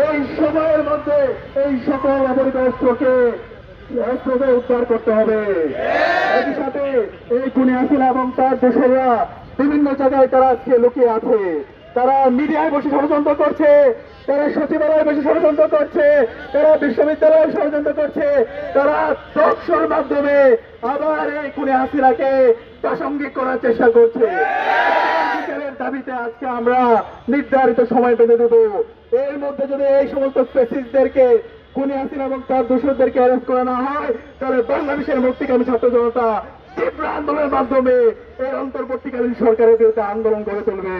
এই সময়ের মধ্যে এই সকল অবৈধ অস্ত্রকে অস্ত্রকে উদ্ধার করতে হবে। একই সাথে এই খুনি হাসিনা এবং তার দোষরা বিভিন্ন জায়গায় তারা আজকে লুকিয়ে আছে। তারা মিডিয়ায় বসে ষড়যন্ত্র করছে, তারা সচিবালয়ে বসে ষড়যন্ত্র করছে, তারা বিশ্ববিদ্যালয়ে ষড়যন্ত্র করছে, তারা টকশোর মাধ্যমে আবার এই খুনি হাসিনাকে প্রাসঙ্গিক করার চেষ্টা করছে। বিচারের দাবিতে আজকে আমরা নির্ধারিত সময় বেঁধে দেব। এর মধ্যে যদি এই সমস্ত ফেসিসদেরকে খুনি আসেন এবং তার দোষদেরকে অ্যারেস্ট করে না হয়, তাহলে বাংলাদেশের মুক্তিকামী ছাত্র জনতা তীব্র আন্দোলনের মাধ্যমে এই অন্তর্বর্তীকালীন সরকারের বিরুদ্ধে আন্দোলন গড়ে তুলবে।